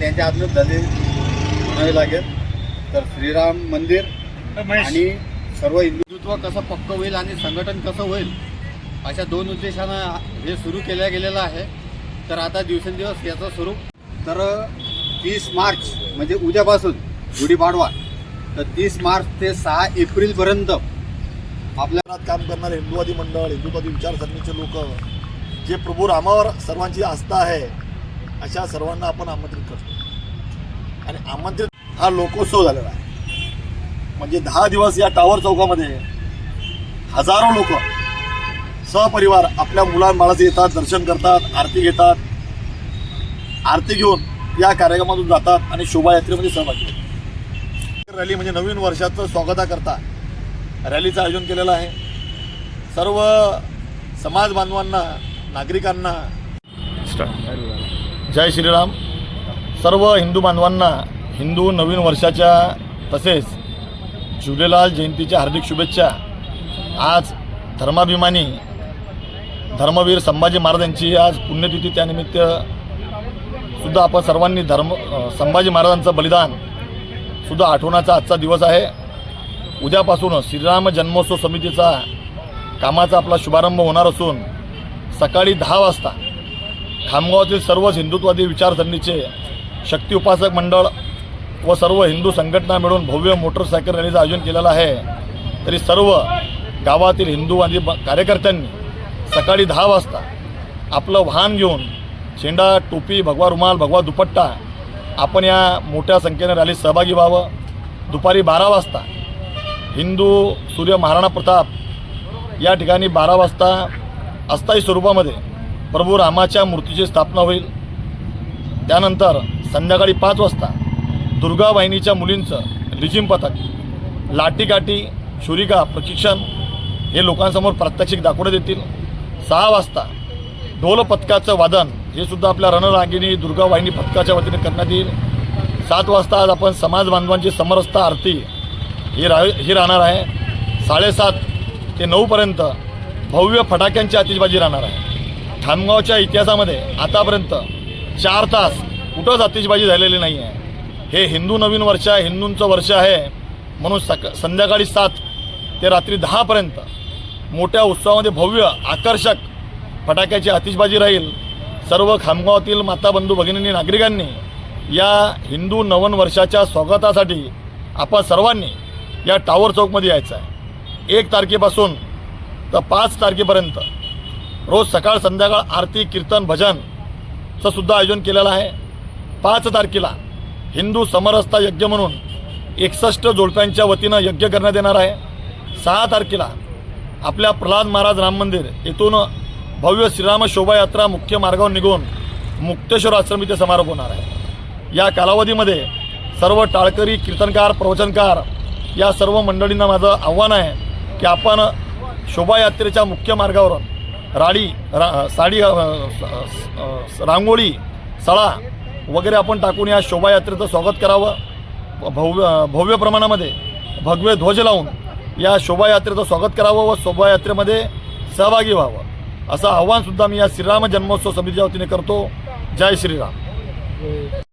त्यांच्या हातून झाले म्हणावे लागेल. तर श्रीराम मंदिर आणि सर्व हिंदुत्व कसं पक्क होईल आणि संघटन कसं होईल अशा दोन उद्देशानं हे सुरू केल्या गेलेलं आहे. तर आता दिवसेंदिवस याचं स्वरूप. तर तीस मार्च म्हणजे उद्यापासून गुढीपाडवा तर तीस मार्च ते सहा एप्रिलपर्यंत आपल्या काम करणारे हिंदुवादी मंडळ हिंदुत्वादी विचारसरणीचे लोक जे प्रभू रामावर सर्वांची आस्था आहे अशा सर्वांना आपण आमंत्रित करतो. आणि आमंत्रित हा लोकोत्सव झालेला आहे. म्हणजे दहा दिवस या टावर चौकामध्ये हजारो लोक सहपरिवार आपल्या मुलांबाळाचे येतात दर्शन करतात आरती घेतात. आरती घेऊन या कार्यक्रमातून जातात आणि शोभायात्रेमध्ये सहभागी होतात. रॅली म्हणजे नवीन वर्षाचं स्वागताकरता रॅलीचं आयोजन केलेलं आहे. सर्व समाज बांधवांना नागरिकांना जय श्रीराम. सर्व हिंदू बांधवांना हिंदू नवीन वर्षाच्या तसेच झुलेलाल जयंतीच्या हार्दिक शुभेच्छा. आज धर्माभिमानी धर्मवीर संभाजी महाराजांची आज पुण्यतिथी त्यानिमित्त सुद्धा आपण सर्वांनी धर्म संभाजी महाराजांचं बलिदान सुद्धा आठवण्याचा आजचा दिवस आहे. उद्यापासून श्रीराम जन्मोत्सव समितीचा कामाचा आपला शुभारंभ होणार असून सकाळी दहा वाजता खामगावातील सर्वच हिंदुत्वादी विचारसरणीचे शक्ती उपासक मंडळ व सर्व हिंदू संघटना मिळून भव्य मोटरसायकल रॅलीचं आयोजन केलेलं आहे. तरी सर्व गावातील हिंदूवादी ब- कार्यकर्त्यांनी सकाळी दहा वाजता आपलं वाहन घेऊन झेंडा टोपी भगवा रुमाल भगवा दुपट्टा आपण या मोठ्या संख्येने रॅलीत सहभागी व्हावं. दुपारी बारा वाजता हिंदू सूर्य महाराणा प्रताप या ठिकाणी बारा वाजता अस्थायी स्वरूपामध्ये प्रभू रामाच्या मूर्तीची स्थापना होईल. त्यानंतर संध्याकाळी पाच वाजता दुर्गा वाहिनीच्या मुलींचं रिजिम पथक लाठीकाठी छुरिका प्रशिक्षण हे लोकांसमोर प्रात्यक्षिक दाखवण्यात येतील. सहा वाजता ढोल पथकाचं वादन हे सुद्धा आपल्या रणरागिणी दुर्गा वाहिनी पथकाच्या वतीने करण्यात येईल. सात वाजता आज आपण समाज बांधवांची समरसता आरती ही रा ही राहणार आहे. साडेसात ते नऊपर्यंत भव्य फटाक्यांची आतिषबाजी राहणार आहे. खामगावच्या इतिहासामध्ये आतापर्यंत चार तास कुठंच आतिषबाजी झालेली नाही आहे हे हिंदू नवीन वर्ष आहे हिंदूंचं वर्ष आहे. म्हणून सक संध्याकाळी सात ते रात्री दहापर्यंत मोठ्या उत्सवामध्ये भव्य आकर्षक फटाक्याची आतिषबाजी राहील. सर्व खामगावातील माता बंधू भगिनींनी नागरिकांनी या हिंदू नवन वर्षाच्या स्वागतासाठी आपण सर्वांनी या टावर चौकमध्ये यायचं आहे. एक तारखेपासून तर पाच तारखेपर्यंत रोज सकाळ संध्याकाळ आरती कीर्तन भजनचं सुद्धा आयोजन केलेलं आहे. पाच तारखेला हिंदू समरसता यज्ञ म्हणून एकसष्ट जोडप्यांच्या वतीनं यज्ञ करण्यात येणार आहे. सहा तारखेला आपल्या प्रल्हाद महाराज राम मंदिर येथून भव्य श्रीराम शोभायात्रा मुख्य मार्गावर निघून मुक्तेश्वर आश्रम इथे समारोप होणार आहे. या कालावधीमध्ये सर्व टाळकरी कीर्तनकार प्रवचनकार या सर्व मंडळींना माझं आव्हान आहे की आपण शोभायात्रेच्या मुख्य मार्गावरून राडी रा साडी रांगोळी सळा वगैरे आपण टाकून या शोभायात्रेचं स्वागत करावं. भव्य भव्य प्रमाणामध्ये भगवे ध्वज लावून या शोभायात्रेचं स्वागत करावं व शोभायात्रेमध्ये सहभागी व्हावं. असं आव्हानसुद्धा मी या श्रीराम जन्मोत्सव समितीच्या वतीने करतो. जय श्रीराम.